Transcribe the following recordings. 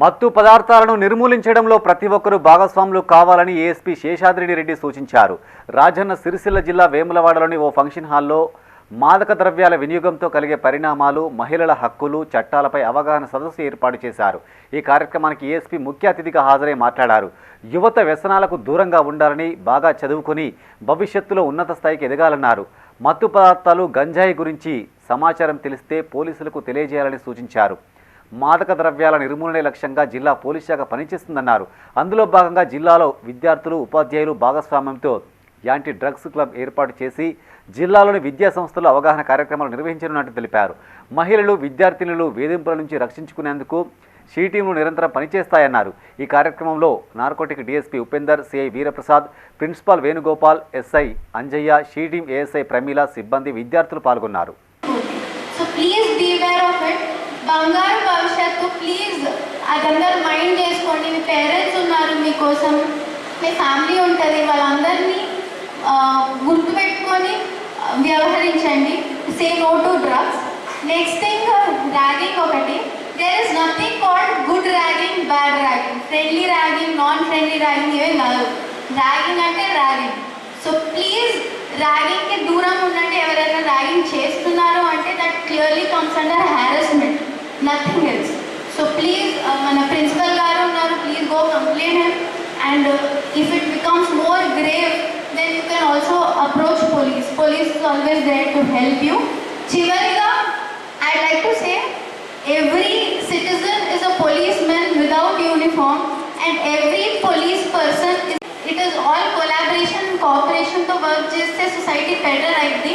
మత్తు పదార్థాలను నిర్మూలించడంలో ప్రతి ఒక్కరూ భాగస్వాములు కావాలని ఏఎస్పీ శేషాద్రి రెడ్డి సూచించారు. రాజన్న సిరిసిల్ల జిల్లా వేములవాడలోని ఓ ఫంక్షన్ హాల్లో మాదక ద్రవ్యాల వినియోగంతో కలిగే పరిణామాలు మహిళల హక్కులు చట్టాలపై అవగాహన సదస్సు ఏర్పాటు చేశారు. ఈ కార్యక్రమానికి ఏఎస్పీ ముఖ్య అతిథిగా హాజరై మాట్లాడారు. యువత వ్యసనాలకు దూరంగా ఉండాలని బాగా చదువుకుని భవిష్యత్తులో ఉన్నత స్థాయికి ఎదగాలన్నారు. మత్తు పదార్థాలు గంజాయి గురించి సమాచారం తెలిస్తే పోలీసులకు తెలియజేయాలని సూచించారు. మాదక ద్రవ్యాల నిర్మూలనే లక్ష్యంగా జిల్లా పోలీస్ శాఖ పనిచేస్తుందన్నారు. అందులో భాగంగా జిల్లాలో విద్యార్థులు ఉపాధ్యాయులు భాగస్వామ్యంతో యాంటీ డ్రగ్స్ క్లబ్ ఏర్పాటు చేసి జిల్లాలోని విద్యా సంస్థలు అవగాహన కార్యక్రమాలు నిర్వహించనున్నట్టు తెలిపారు. మహిళలు విద్యార్థినులు వేధింపుల నుంచి రక్షించుకునేందుకు షీ టీంలు నిరంతరం పనిచేస్తాయన్నారు. ఈ కార్యక్రమంలో narcotic DSP Upender CI Veeraprasad principal Venugopal SI Anjaiah she team ASI Pramila సిబ్బంది విద్యార్థులు పాల్గొన్నారు. ప్లీజ్ అదందరూ మైండ్ చేసుకోండి. మీ పేరెంట్స్ ఉన్నారు మీకోసం. మీ ఫ్యామిలీ ఉంటుంది. వాళ్ళందరినీ ఆ, గుర్తుపెట్టుకొని వ్యవహరించండి. Say no to drugs. Next thing ragging ఒకటి. There is nothing called good ragging bad ragging. Friendly ragging non friendly ragging ఏమీ కాదు. ర్యాగింగ్ అంటే ర్యాగింగ్. సో ప్లీజ్ ర్యాగింగ్కి దూరం ఉండండి. ఎవరైనా ర్యాగింగ్ చేస్తున్నారు అంటే that clearly comes under harassment nothing else So please, uh, principal garu unaru, please go complain him. And uh, if it becomes more grave, then you can also approach police. Police is always there to help you. Chivariga, I'd like to say, every citizen is a policeman without uniform and every police person is it is all collaboration cooperation to work जिससे society better आएगी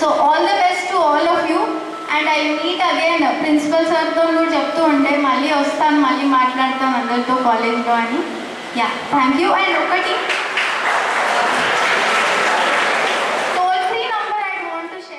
so all the best to all of you and I meet again principal సార్తో కూడా చెప్తూ ఉండే మళ్ళీ వస్తాను మళ్ళీ మాట్లాడతాను అందరితో కాలేజ్లో అని. యా థ్యాంక్ యూ అండ్ ఒకటి